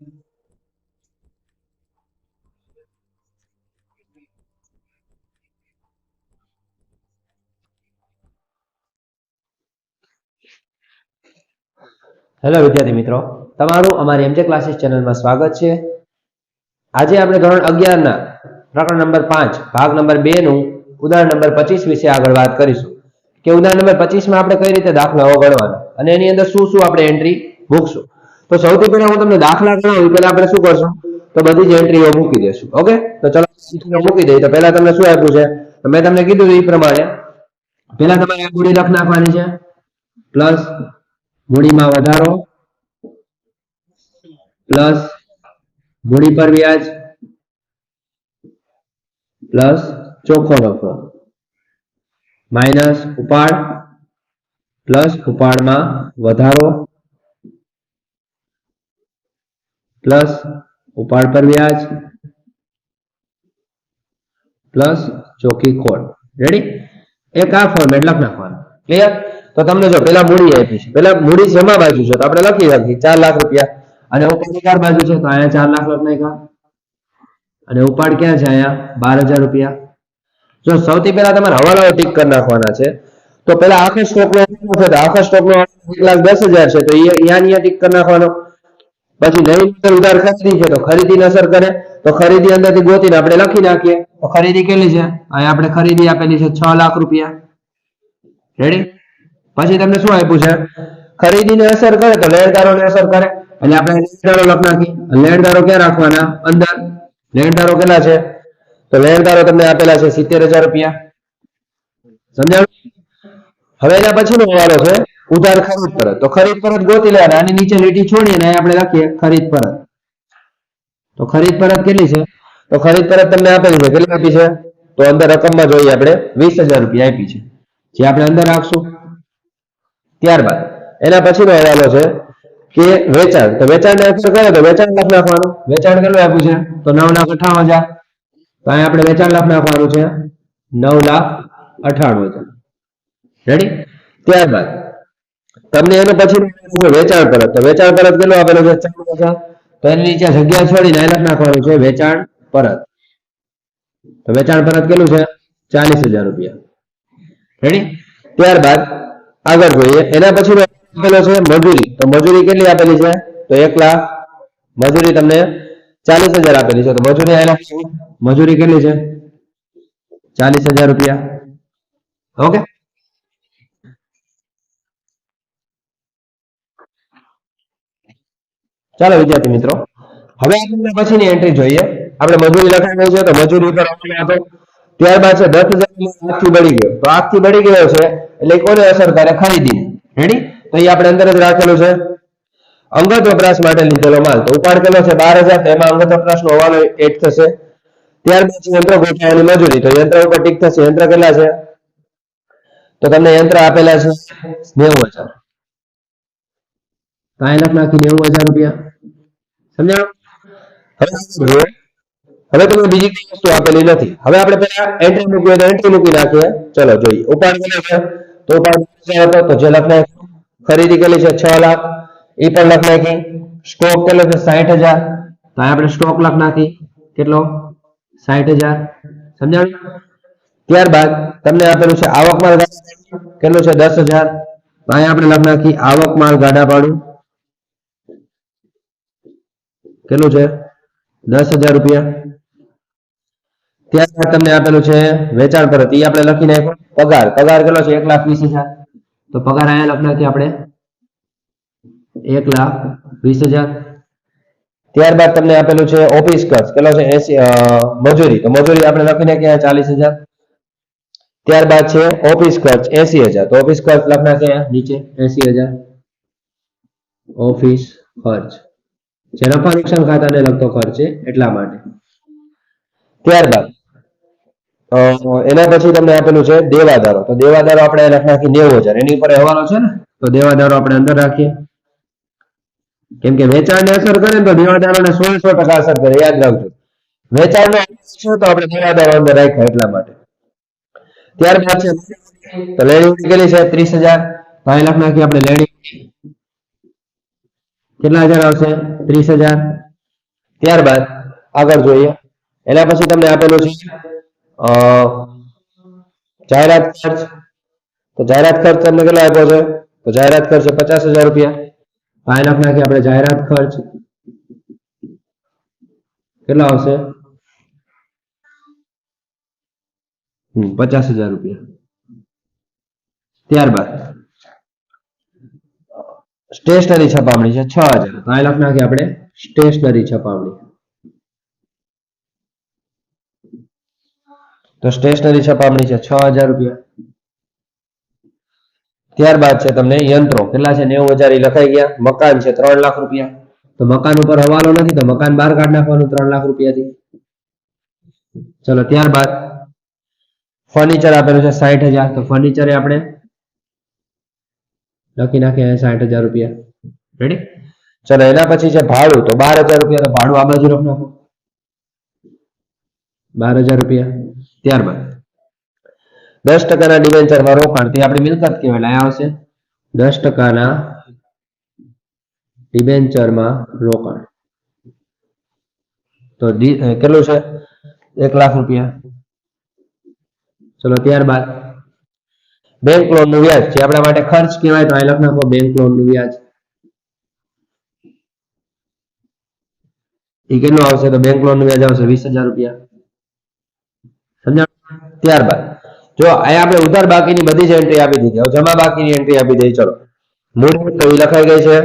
Hello વિદ્યાર્થી મિત્રો. તમારું અમારી એમજે ક્લાસીસ ચેનલમાં સ્વાગત છે. આજે આપણે ધોરણ અગિયારના પ્રકરણ નંબર પાંચ, ભાગ નંબર બે નું ઉદાહરણ નંબર પચીસ વિશે આગળ વાત કરીશું. કે ઉદાહરણ નંબર પચીસમાં આપણે કઈ રીતે દાખલાઓ ગણવાના અને એની અંદર શું શું આપણે એન્ટ્રી મૂકશું. તો સૌથી પહેલા હું તમને દાખલા ગણાવું પહેલા આપણે શું કરશું? તો બધી જ એન્ટ્રીઓ મૂકી દેશું ઓકે તો ચલો મૂકી દઈએ. તો પહેલા તમને શું આપ્યું છે? મેં તમને કીધું એ પ્રમાણે, પહેલા તમારે મૂડી લખ નાખવાની છે. પ્લસ મૂડીમાં વધારો. પ્લસ મૂડી પર વ્યાજ. પ્લસ ચોખ્ખો નફો. માઇનસ ઉપાડ. પ્લસ ઉપાડમાં વધારો. પ્લસ ઉપાડ પર વ્યાજ. પ્લસ ચોકી ખોળ રેડી એક આ ફોર્મેટ લખ નાખવાનું. ક્લિયર તો તમને જો પેલા મૂડી આપી છે. પેલા મૂડી જમા બાજુ છે? તો આપણે લખી રાખીએ. ચાર લાખ રૂપિયા. અને ઉપાડ ચાર બાજુ છે, તો અહીંયા ચાર લાખ લખ નાખ્યા. અને ઉપાડ ક્યાં છે અહીંયા? બાર હજાર રૂપિયા. જો સૌથી પહેલા તમારે હવાલાઓ ટીક કરી નાખવાના છે. તો પેલા આખા સ્ટોક નો આખા સ્ટોક નો એક લાખ દસ હજાર છે. તો અહીંયા ટીક કરી નાખવાનો. પછી નવી અંદર ઉધાર ખસરી છે તો ખરીદીને અસર કરે. તો ખરીદી અંદરથી ગોતીને આપણે લખી નાખીએ. તો ખરીદી કેટલી છે? અહીંયા આપણે ખરીદી આપેલી છે છ લાખ રૂપિયા. રેડી પછી તમને શું આપ્યું છે? ખરીદીને અસર કરે તો લેણદારોને અસર કરે. એટલે આપણે લેણદારો લખ નાખી લેણદારો ક્યાં રાખવાના? અંદર. લેણદારો કેટલા છે? તો લેણદારો તમને આપેલા છે સિત્તેર હજાર રૂપિયા. સમજાવ હવે એના પછીનો હવાલો છે. ઉધાર ખરીદ પરત. તો ખરીદ પરત ગોતી લેવાના. આની નીચે લીટી છોડીને અહીં આપણે લખીએ ખરીદ પરત. તો ખરીદ પરત કેટલી છે? તો ખરીદ પરત તમને આપેલી છે. કેટલી આપી છે? તો અંદર રકમમાં જોઈએ આપણે વીસ રૂપિયા આપી છે. જે આપણે અંદર રાખશું. ત્યારબાદ એના પછીનો હવાલો છે કે વેચાણ. તો વેચાણ કરે તો વેચાણ લખ નાખવાનું. વેચાણ કેટલું આપ્યું છે? તો નવ લાખ અઠાણું હજાર. તો અહીંયા આપણે વેચાણ લાખ નાખવાનું છે નવ લાખ અઠાણું હજાર. રેડી ત્યારબાદ તમને એને પછી વેચાણ પરત વેચાણ પરત કેટલું આપેલું છે? ચાલીસ હજાર તો એની જગ્યા છોડીને અહીં નાખવાનું છે વેચાણ પરત. તો વેચાણ પરત કેટલું છે? ચાલીસ હજાર રૂપિયા. રેડી ત્યારબાદ આગળ જોઈએ. એના પછી આપેલો છે મજૂરી. તો મજૂરી કેટલી આપેલી છે? તો એક લાખ મજૂરી તમને ચાલીસ હજાર આપેલી છે. તો મજૂરી આવેલા મજૂરી કેટલી છે? ચાલીસ હજાર રૂપિયા. ઓકે? ચાલો વિદ્યાર્થી મિત્રો, હવે આપણે પછીની એન્ટ્રી જોઈએ. આપણે મજૂરી લખાવી છે, તો મજૂરી ઉપર ત્યારબાદ છે, દસ હજાર આખથી બળી ગયો. તો આખથી બળી ગયો છે, એટલે કોને અસર કરે? ખરીદી રેડી તો એ આપણે અંદર જ રાખેલું છે. અંગત વપરાશ માટે લીધેલો માલ. તો ઉપાડ કેટલો છે? બાર હજાર. એમાં અંગત વપરાશનો હોવાનો એડ થશે. ત્યારબાદ યંત્ર ગોઠવવાની મજૂરી. તો યંત્ર ઉપર ટીક થશે. યંત્ર કેટલા છે? તો તમને યંત્ર આપેલા છે, નેવું હજાર. તો અહીં લખ નાખી નેવું હજાર રૂપિયા. સમજાણો? હવે તમે બીજી કઈ વસ્તુ આપેલી નથી. હવે આપણે પેલા એન્ટ્રી મૂકીએ, તો એન્ટ્રી મૂકી નાખીએ. ચલો, જોઈએ. ઉપાડ કેટલો તો ઉપાડ હતો, તો જે લખ ખરીદી કરેલી છે, છ લાખ. એ પણ લખ નાખી. સ્ટોક કેટલો છે સાઠ હજાર. તો આપણે સ્ટોક લખ નાખી. કેટલો? સાઠ હજાર. સમજાણું? ત્યારબાદ તમને આપેલું છે, આવક માલ. કેટલું છે? દસ હજાર. તો આપણે લખ નાખી, આવક માલ ગાડા ભાડું કેટલું છે? દસ હજાર રૂપિયા. ત્યારબાદ તમને આપેલું છે વેચાણ પરત. એ આપણે લખી નાખ્યું. પગાર. પગાર કેટલો છે? એક લાખ વીસ હજાર. તો પગાર અહીંયા લખ નાખીએ આપણે એક લાખ વીસ હજાર. ત્યારબાદ તમને આપેલું છે ઓફિસ ખર્ચ. કેટલો છે? એસી મજૂરી. તો મજૂરી આપણે લખી નાખીએ ચાલીસ હજાર. ત્યારબાદ છે ઓફિસ ખર્ચ એસી હજાર. તો ઓફિસ ખર્ચ લખ નાખીએ અહીંયા નીચે એસી હજાર. ઓફિસ ખર્ચ. જે નફા નુકસાન ખાતાને લગતો ખર્ચ છે એટલા માટે. ત્યારબાદ એના પછી તમને આપેલું છે દેવાદારો. તો દેવાદારો આપણે લખ નાખી નેવું હજાર. એની ઉપર હવાલો છે ને? તો દેવાદારો આપણે અંદર રાખીએ. કેમ કે વેચાણને અસર કરે ને તો દેવાદારોને સો સો ટકા અસર કરે. યાદ રાખજો. વેચાણને તો આપણે દેવાદારો અંદર રાખ્યા એટલા માટે. ત્યારબાદ છે, તો લેણી કેટલી છે? ત્રીસ હજાર. તો અહીં નાખી આપણે લેણી કેટલા હજાર આવશે? ત્રીસ હજાર. ત્યારબાદ આગળ જોઈએ. એના પછી તમને આપેલું છે અ, જાહેરાત ખર્ચ. તો જાહેરાત ખર્ચ તમને કેટલો આપ્યો છે? તો જાહેરાત ખર્ચ છે પચાસ હજાર રૂપિયા. પાંચ લાખ નાખી આપણે જાહેરાત ખર્ચ કેટલો આવશે? હમ, પચાસ હજાર રૂપિયા. ત્યારબાદ સ્ટેશનરી છપામણી છે, છ હજાર. અહીં લાખ નાખી આપણે? સ્ટેશનરી છપામણી તો સ્ટેશનરી છપામણી છે, છ હજાર રૂપિયા. ત્યારબાદ છે તમને યંત્રો. કેટલા છે? નેવું હજાર લખાઈ ગયા. મકાન છે, ત્રણ લાખ રૂપિયા. તો મકાન ઉપર હવાલો નથી, તો મકાન બહાર કાઢ નાખવાનું ત્રણ લાખ રૂપિયાથી. ચલો, ત્યારબાદ ફર્નિચર આપેલું છે સાઠ હજાર. તો ફર્નિચરે આપણે લખી નાખીએ સાઠ હજાર રૂપિયા. રેડી ચલો, એના પછી છે ભાડું. તો બાર હજાર રૂપિયા ભાડું આ બાજુ લખી નાખો. બાર હજાર રૂપિયા. ત્યારબાદ. દસ ટકાના ડિવેન્ચરમાં રોકાણ. તે આપણી મિલકત કહેવાય. એટલે આવશે. દસ ટકાના ડિબેન્ચરમાં રોકાણ. તો કેટલું છે? એક લાખ રૂપિયા. ચલો, ત્યારબાદ. બેંક લોનનું વ્યાજ જે આપણા માટે ખર્ચ કહેવાય તો અહીં લખ નાખો બેંક લોનનું વ્યાજ. એ કેટલું આવશે? તો બેંક લોનનું વ્યાજ આવશે વીસ હજાર રૂપિયા. સમજાણ? ત્યારબાદ, જો અહીંયા આપણે ઉધાર બાકીની બધી જ એન્ટ્રી આપી દીધી. હવે જમા બાકીની એન્ટ્રી આપી દઈ ચલો. મૂડી તો એ લખાઈ ગઈ છે?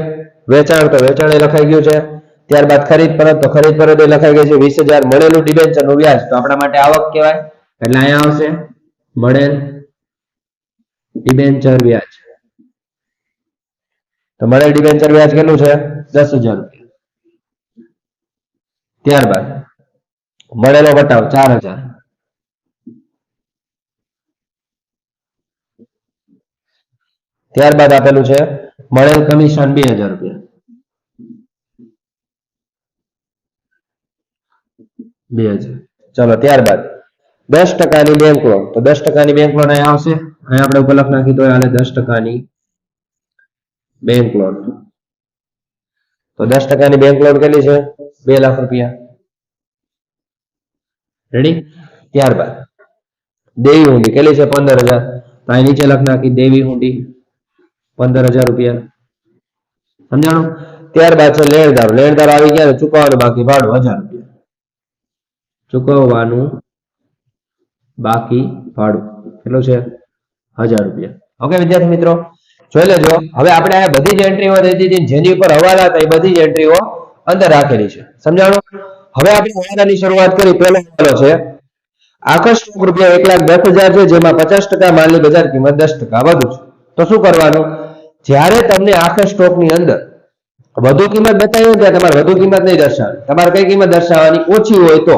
વેચાણ, તો વેચાણ એ લખાઈ ગયું છે. ત્યારબાદ ખરીદ પરત, તો ખરીદ પરત લખાઈ ગઈ છે. વીસ હજાર મળેલું ડિબેન્ચરનું વ્યાજ. તો આપણા માટે આવક કહેવાય. એટલે અહીંયા આવશે મળેલ ડિબેન્ચર વ્યાજ. તો મળેલ ડિબેન્ચર વ્યાજ કેટલું છે? દસ હજાર રૂપિયા. ત્યારબાદ મળેલો વટાવ ચાર હજાર. ત્યારબાદ આપેલું છે, મળેલ કમિશન બે હજાર રૂપિયા. બે હજાર. ચલો, ત્યારબાદ દસ ટકાની બેંક લોન તો દસ ટકાની બેંક લોન અહીંયા આવશે. અહીંયા આપણે ઉપર લખ નાખી તો હાલે દસ ટકાની બેંક લોન તો દસ ટકાની બેંક લોન કેટલી છે? બે લાખ રૂપિયા. રેડી ત્યારબાદ દેવી હુંડી કેટલી છે? પંદર હજાર. તો અહીં નીચે લખ નાખી, દેવી હુંડી પંદર હજાર રૂપિયા. સમજાણું? ત્યારબાદ છે લેણદાર. લેણદાર આવી ગયા ચૂકવવાનું બાકી, ભાડું હજાર રૂપિયા. ચૂકવવાનું બાકી, ભાડું. કેટલું છે? હજાર રૂપિયા. ઓકે વિદ્યાર્થી મિત્રો, જોઈ લેજો. હવે આપણે આ બધી જ એન્ટ્રીઓ રહેતી હતી જેની ઉપર હવાલા હતા, એ બધી જ એન્ટ્રીઓ અંદર રાખેલી છે. સમજાણું? હવે આપણે હવાલાની શરૂઆત કરી. પહેલો હવાલો છે આખો સ્ટોક રૂપિયા એક લાખ દસ હજાર છે, જેમાં પચાસ ટકા માલની બજાર કિંમત દસ ટકા વધુ છે. તો શું કરવાનું? જ્યારે તમને આખા સ્ટોકની અંદર વધુ કિંમત બતાવી હોય તમારે વધુ કિંમત નહીં દર્શાવવાની. તમારે કઈ કિંમત દર્શાવવાની? ઓછી હોય તો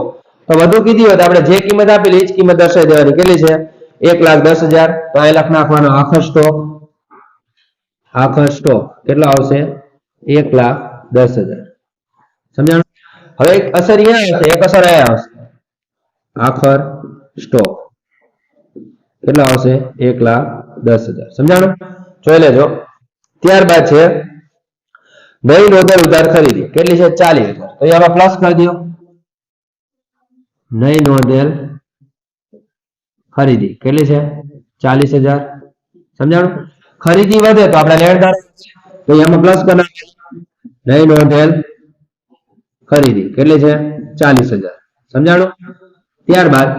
વધુ કીધી હોય તો આપણે જે કિંમત આપેલી, એ જ કિંમત દર્શાવી દેવાની. કેટલી છે? એક લાખ દસ હજાર, તો અહીં લાખ નાખવાનો આખો સ્ટોક આખો સ્ટોક કેટલો આવશે? એક લાખ દસ હજાર. સમજાણું? હવે એક અસર અહીંયા આવશે, એક અસર અહીંયા આવશે. આખર સ્ટોક કેટલો આવશે? એક લાખ દસ હજાર. સમજાણું? જોઈ લેજો. ત્યારબાદ છે નવી નોંધર ઉધાર ખરીદી. કેટલી છે? ચાલીસ હજાર. તો આમાં પ્લસ કરી દો. નવી નોંધેલ ખરીદી. કેટલી છે? ચાલીસ હજાર. સમજાણું? ખરીદી વધે તો આપણે એમાં પ્લસ કરી નહીં નોંધેલ ખરીદી. કેટલી છે? ચાલીસ હજાર. સમજાણું? ત્યારબાદ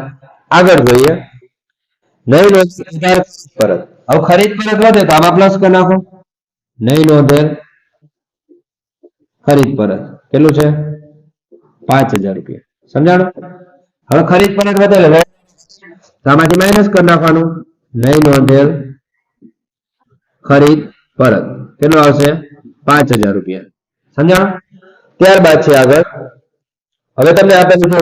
આગળ જોઈએ. નવી નોંધેલ પરત. હવે ખરીદ પરત વધે તો આમાં પ્લસ કરી નાખો. નહીં નોંધેલ ખરીદ પરત. કેટલું છે? પાંચ હજાર રૂપિયા. સમજાણું? હવે ખરીદ પરત વધે તો આમાંથી માઇનસ કરી નાખવાનું. નહીં નોંધેલ ખરીદ પરત. કેટલું આવશે? પાંચ હજાર રૂપિયા. સમજાણ? ત્યારબાદ છે આગળ. હવે તમને આપેલું છે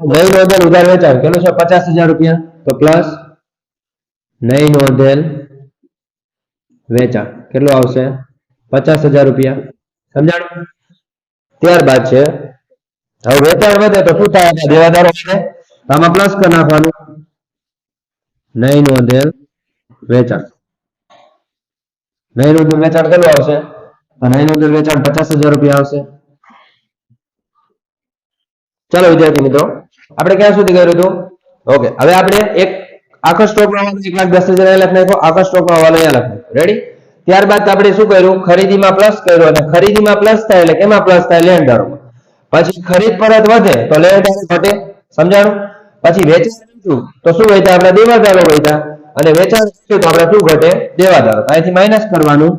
નહીં નોંધેલ ઉધાર વેચાણ. કેટલું છે? પચાસ હજાર રૂપિયા. તો પ્લસ નહીં નોંધેલ વેચાણ. કેટલું આવશે? પચાસ હજાર રૂપિયા. સમજાણું? ત્યારબાદ છે. હવે વેચાણ વધે તો શું થાય? દેવાદારો વધે. આમાં પ્લસ કરી નાખવાનું. નહીં નોંધેલ વેચાણ. નહીં નોંધેલ વેચાણ કેટલું આવશે? નહીં નોંધેલ વેચાણ પચાસ રૂપિયા આવશે. ચાલો, વિદ્યાર્થી મિત્રો, આપણે ક્યાં સુધી કર્યું હતું? ઓકે, હવે આપણે એક આખો સ્ટોક નો એક લાખ દસ હજાર અહીંયા નાખ્યો આખો સ્ટોક નો હવાલો અહીંયા રેડી ત્યારબાદ આપણે શું કર્યું? ખરીદીમાં પ્લસ કર્યું અને ખરીદીમાં પ્લસ થાય એટલે કેમાં પ્લસ થાય? લેણદારોમાં. પછી ખરીદ પરત વધે તો લેણદારો ઘટે. સમજાણું? પછી વેચાણ તો શું વહેતા આપણે દેવાદારો વહેતા અને વેચાણ તો આપણે શું ઘટે? દેવાદારો. તો અહીંથી માઇનસ કરવાનું.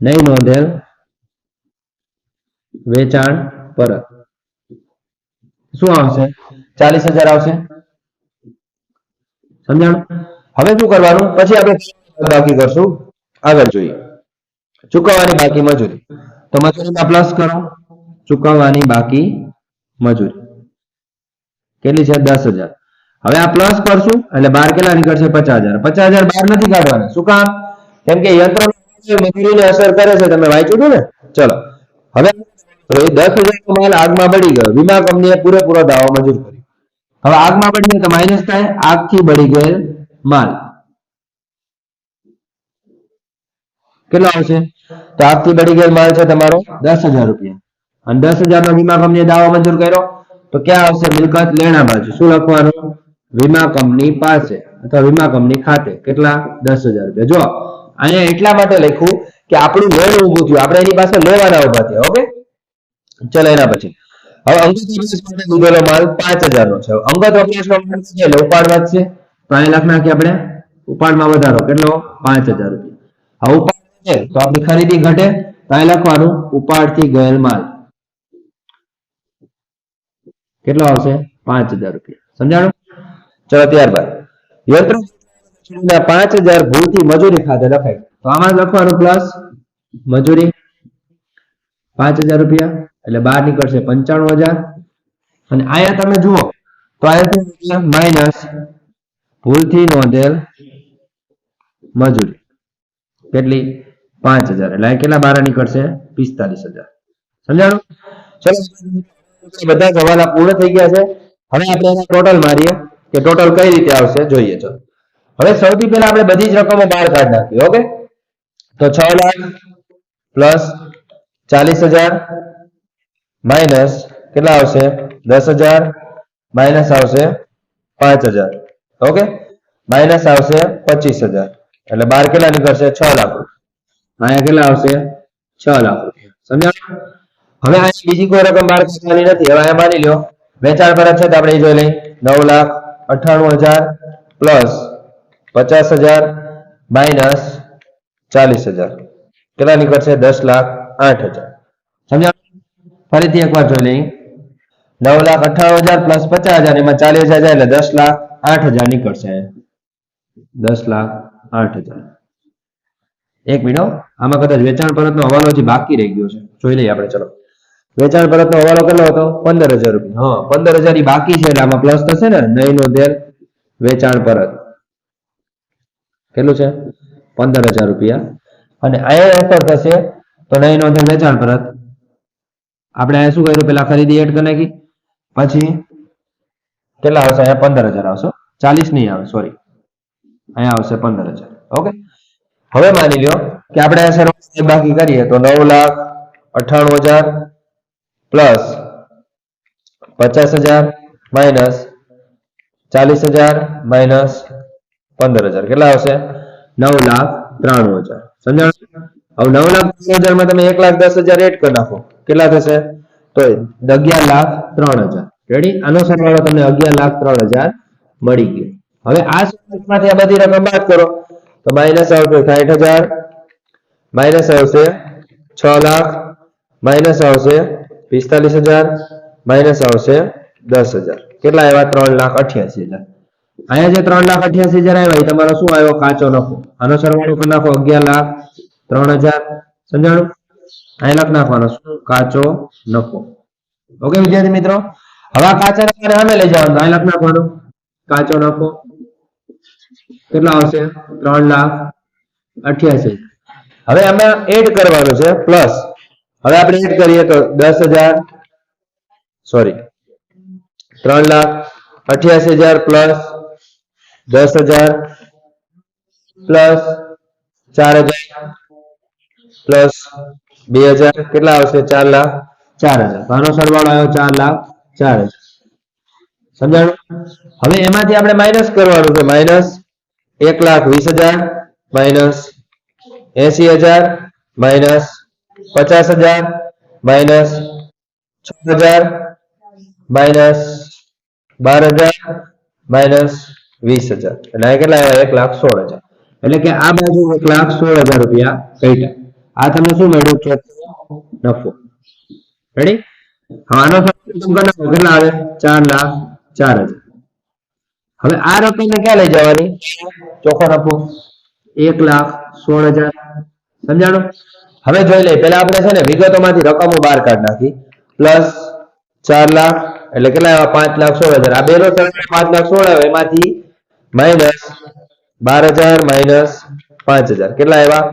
નહીં નોંધેલ. વેચાણ પરત. શું આવશે? ચાલીસ હજાર આવશે. સમજાણું? હવે શું કરવાનું? પછી આપણે બાકી કરશું. આગળ જોઈએ. ચૂકવવાની બાકી મજૂરી. તો મજૂરીમાં પ્લસ કરો. ચૂકવવાની બાકી મજૂરી. કેટલી છે? દસ હજાર. હવે આ પ્લસ કરશું એટલે બાર કેટલા નીકળશે? પચાસ હજાર. પચાસ હજાર બાર નથી કાઢવાના. શું કામ? કેમ કે યંત્ર અસર કરે છે, તમે વાંચ્યું હતું ને? ચલો. હવે દસ હજાર માલ આગમાં બળી ગયો. વીમા કંપનીએ પૂરેપૂરો દાવો મંજૂર કર્યો. હવે આગમાં બળી તો માઇનસ થાય, આગથી બળી ગયેલ માલ. કેટલો આવશે? તો આગથી બળી ગયેલ માલ છે તમારો દસ હજાર રૂપિયા. અને દસ હજાર નો વીમા કંપનીએ દાવો મંજૂર કર્યો. તો ક્યાં આવશે? મિલકત લેણા બાજુ શું લખવાનું? વીમા કંપની પાસે અથવા વીમા કંપની ખાતે કેટલા? દસ હજાર રૂપિયા. જો અહીંયા એટલા માટે લખ્યું કે આપણું લોન ઉભું થયું. આપણે એની પાસે લેવાના ઊભા થયા, ઓકે? ચલો, એના પછી. હવે અંગત વપરાશ માટે લીધેલો માલ પાંચ હજાર નો છે અંગત વપરાશ માટે છે એટલે ઉપાડ વધશે તો અહીં લખ નાખીએ આપણે? ઉપાડમાં વધારો. કેટલો? પાંચ હજાર રૂપિયા. હવે ઉપાડ છે તો આપણી ખરીદી ઘટે. તો અહીં લખવાનું ઉપાડથી ગયેલ માલ. કેટલો આવશે? પાંચ હજાર રૂપિયા. સમજાણું? ચલો ત્યારબાદ. યંત્ર પાંચ હજાર ભૂલથી મજૂરી ખાતે લખાય. તો આમાં લખવાનું પ્લસ મજૂરી પાંચ હજાર રૂપિયા, એટલે બહાર નીકળશે પંચાણું હજાર. અને અહીંયા તમે જુઓ, તો અહીંયા માઇનસ ભૂલથી નોંધેલ મજૂરી. કેટલી? પાંચ હજાર. એટલે કેટલા બારા નીકળશે? પિસ્તાલીસ હજાર. સમજાણું? ચલો, બધા સવાલ પૂર્ણ થઈ ગયા છે. હવે આપણે ટોટલ મારીએ. કે ટોટલ કઈ રીતે આવશે? જોઈએ છો હવે સૌથી પહેલા આપણે બધી જ રકમો બહાર કાઢી નાખીએ ઓકે તો છ લાખ પ્લસ ચાલીસ હજાર માઇનસ કેટલા આવશે? દસ હજાર માઇનસ આવશે પાંચ હજાર ઓકે માઇનસ આવશે પચીસ હજાર. એટલે બાર કેટલા નીકળશે? છ લાખ અહીંયા કેટલા આવશે? છ લાખ રૂપિયા. સમજાણું? હવે અહીંયા બીજી કોઈ રકમ બહાર કાઢવાની નથી. હવે અહીંયા માની લ્યો, વેચાણ પર છે તો આપણે જોઈ લઈએ. નવ લાખ અઠ્ઠાણું હજાર પ્લસ પચાસ હજાર માઇનસ ચાલીસ હજાર. કેટલા નીકળશે દસ લાખ આઠ હજાર. સમજ્યા ફરીથી એકવાર જોઈ લઈ નવ લાખ અઠાણું હજાર પ્લસ પચાસ હજાર, એમાં ચાલીસ હજાર એટલે દસ લાખ આઠ હજાર નીકળશે. દસ લાખ આઠ હજાર. એક મિનિટ આમાં કદાચ વેચાણ પરતનો હવાલો હજી બાકી રહી ગયો છે. જોઈ લઈએ આપણે, ચલો. વેચાણ પરતનો હવાલો કેટલો હતો? પંદર હજાર રૂપિયા. હા પંદર હજાર ઈ બાકી છે એટલે આમાં પ્લસ થશે ને? નહીં નો ધેર વેચાણ પરત. કેટલું છે? પંદર હજાર રૂપિયા. અને અહીંયા અસર થશે તો નહીં નો ધેર વેચાણ પરત. આપણે અહીંયા શું કર્યું? પેલા ખરીદી એડ કરી નાખી. પછી કેટલા આવશે? અહીંયા પંદર હજાર આવશે ચાલીસ નહીં આવે સોરી અહીંયા આવશે પંદર હજાર ઓકે? હવે માની લ્યો કે આપણે બાકી કરીએ તો નવ લાખ અઠાણું હજાર પ્લસ પચાસ હજાર માઇનસ ચાલીસ હજાર માઇનસ પંદર હજાર. કેટલા આવશે? નવ લાખ ત્રાણું હજાર. સમજાણ? હવે નવ લાખ ત્રણ હજારમાં તમે એક લાખ દસ હજાર એડ કરી નાખો. કેટલા થશે? તો અગિયાર લાખ ત્રણ હજાર. રેડી આનો સરવાળો તમને અગિયાર લાખ ત્રણ હજાર મળી ગયો. હવે આ માંથી આ બધી રકમ બાદ કરો. તો માઇનસ આવશે સાઠ હજાર, માઇનસ આવશે છ લાખ, માઇનસ આવશે પિસ્તાલીસ હજાર માઇનસ આવશે દસ હજાર. કેટલા આવ્યા? ત્રણ લાખ અઠ્યાસી હજાર. અહીંયા જે ત્રણ લાખ અઠ્યાસી હજાર આવ્યા તમારો શું આવ્યો? કાચો નફો. આનો સરવાળો કરી નાખો અગિયાર લાખ, ત્રણ હજાર. સમજાણું? અહીં લખ નાખવાનો શું? કાચો નફો. ઓકે, વિદ્યાર્થી મિત્રો? હવે કાચા નફાને સામે લઈ જવાનું. અહીં લખ નાખવાનું. કાચો નફો. કેટલા આવશે? ત્રણ લાખ અઠ્યાસી હવે આમાં એડ કરવાનું છે પ્લસ હવે આપણે એડ કરીએ તો દસ હજાર સોરી ત્રણ લાખ, અઠ્યાસી હજાર પ્લસ દસ હજાર પ્લસ ચાર હજાર પ્લસ બે હજાર, કેટલા આવશે ચાર લાખ? ચાર હજાર. આનો સરવાળો આવ્યો ચાર લાખ ચાર હજાર. સમજાણું? હવે એમાંથી આપણે માઇનસ કરવાનું છે. માઇનસ એક લાખ વીસ હજાર માઇનસ એસી હજાર માઇનસ પચાસ હજાર માઇનસ છ હજાર માઇનસ બાર હજાર માઇનસ વીસ હજાર એટલે આ કેટલા આવ્યા? એક લાખ સોળ હજાર। એટલે કે આ બાજુ એક લાખ સોળ હજાર રૂપિયા કઈટા। આ તમને શું મળ્યું છે? નફો। રેડી હવે આનો સરવાળો તમે કરી નાખો. કેટલા આવે? ચાર લાખ ચાર હજાર। હવે આ રકમને ક્યાં લઈ જવાની? ચોખ્ખો નફો। એક લાખ સોળ હજાર। સમજાણું? હવે જોઈ લઈએ. પેલા આપણે છે ને વિગતોમાંથી રકમો બહાર કાઢ નાખી. પ્લસ ચાર લાખ, એટલે કેટલા આવ્યા? પાંચ લાખ સોળ હજાર. આ બેનો સરવાળો પાંચ લાખ સોળ આવ્યો એમાંથી માઇનસ બાર હજાર માઇનસ પાંચ હજાર. કેટલા આવ્યા?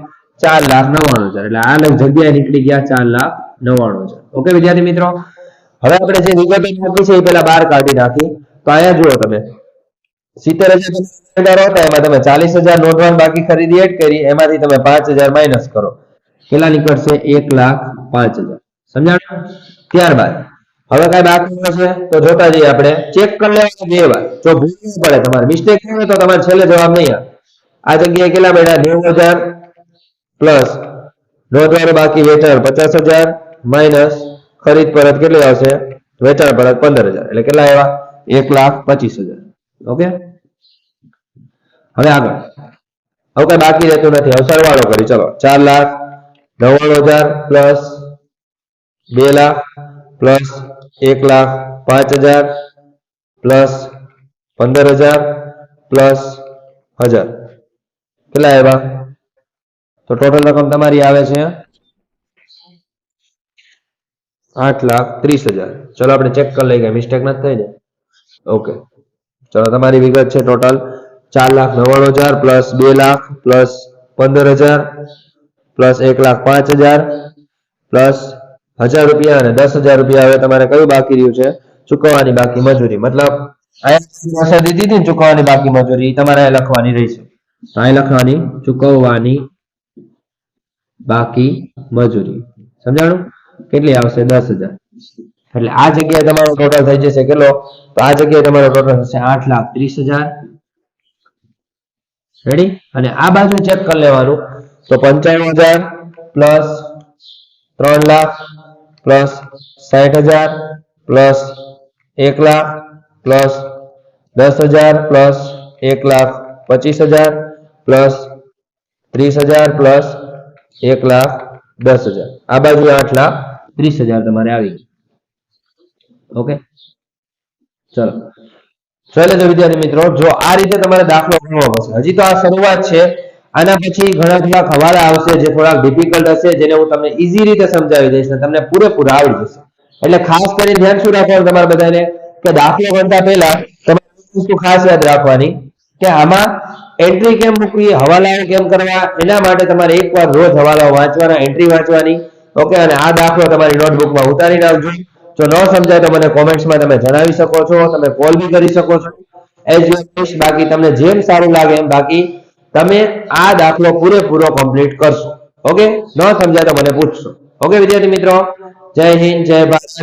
ચાર લાખ નવ્વાણું હજાર. એટલે આ જગ્યાએ નીકળી ગયા ચાર લાખ નવ્વાણું હજાર. ઓકે વિદ્યાર્થી મિત્રો? હવે આપણે જે વિગતો નાખી છે એ પેલા બહાર કાઢી નાખી. તો અહીંયા જુઓ તમે. સિત્તેર હજાર હતા, એમાં તમે ચાલીસ હજાર નોંધવાનું બાકી ખરીદી, એડ કરી. એમાંથી તમે પાંચ હજાર માઇનસ કરો. કેટલા નીકળશે? એક લાખ પાંચ હજાર. સમજાણું? ત્યારબાદ, હવે કઈ બાકી હશે તો જોતા જઈએ આપણે. ચેક કરી લેવાનું બે વાર. જો ભૂલ પડે તમારે મિસ્ટેક થાય તો તમારે છેલ્લે જવાબ નહીં આ જગ્યાએ કેટલા બેઠા? નેવું હજાર પ્લસ. નોંધવાનું બાકી વેચાણ પચાસ હજાર માઇનસ ખરીદ પરત કેટલી આવશે? વેચાણ પરત પંદર હજાર. એટલે કેટલા આવ્યા? એક લાખ પચીસ હજાર. ઓકે? હવે આગળ. હવે કઈ બાકી રહેતું નથી. હવે સરવાળો કરી. ચલો, ચાર લાખ નવ્વાણું હજાર પ્લસ બે લાખ પ્લસ એક લાખ પાંચ હજાર પ્લસ પંદર હજાર પ્લસ હજાર. કેટલા આવ્યા? તો ટોટલ રકમ તમારી આવે છે આઠ લાખ ત્રીસ હજાર. ચલો આપણે ચેક કરી લઈએ મિસ્ટેક નથી થઈ ને? ઓકે ચલો, તમારી વિગત છે ટોટલ ચાર લાખ નવ્વાણું હજાર પ્લસ બે લાખ પ્લસ પંદર હજાર પ્લસ એક લાખ પાંચ હજાર, પ્લસ હજાર રૂપિયા અને દસ હજાર રૂપિયા. હવે તમારે કયું બાકી રહ્યું છે? ચૂકવવાની બાકી મજૂરી. મતલબ દીધી હતી ચૂકવવાની બાકી મજૂરી, તમારે લખવાની રહેશે તો અહીં લખવાની, ચૂકવવાની બાકી મજૂરી. સમજાણું? કેટલી આવશે? દસ હજાર. એટલે આ જગ્યાએ તમારો ટોટલ થઈ જશે કેટલો? તો આ જગ્યાએ તમારો ટોટલ થશે આઠ લાખ ત્રીસ હજાર. રેડી અને આ બાજુ ચેક કરી લેવાનું. તો પંચાણું હજાર પ્લસ ત્રણ લાખ પ્લસ સાઠ હજાર પ્લસ એક લાખ પ્લસ દસ હજાર પ્લસ એક લાખ પચીસ હજાર પ્લસ ત્રીસ હજાર પ્લસ એક લાખ દસ હજાર. આ બાજુ આઠ લાખ ત્રીસ હજાર તમારે આવી ગયું ઓકે? ચલો. ચલે તો વિદ્યાર્થી મિત્રો, જો આ રીતે તમારે દાખલો ગણવો પડશે. હજી તો આ શરૂઆત છે. આના પછી ઘણા થોડાક હવાલા આવશે જે થોડાક ડિફિકલ્ટ હશે, જેને હું તમને ઈઝી રીતે સમજાવી દઈશ અને તમને પૂરેપૂરા આવડી જશે. એટલે ખાસ કરીને ધ્યાન શું રાખવાનું તમારે બધાને? કે દાખલો ગણતા પહેલા તમારે ખાસ યાદ રાખવાની કે આમાં એન્ટ્રી કેમ મૂકવી, હવાલાઓ કેમ કરવા, એના માટે તમારે એકવાર રોજ હવાલાઓ વાંચવાના એન્ટ્રી વાંચવાની. ઓકે, અને આ દાખલો તમારી નોટબુકમાં ઉતારી નાખજો. જો ન સમજાય તો મને કોમેન્ટ્સમાં તમે જણાવી શકો છો, તમે કોલ બી કરી શકો છો. એઝ બાકી તમને જેમ સારું લાગે એમ બાકી તમે આ દાખલો પૂરેપૂરો કમ્પ્લીટ કરશો. ઓકે ન સમજાય તો મને પૂછશો. ઓકે વિદ્યાર્થી મિત્રો? જય હિન્દ, જય ભારત.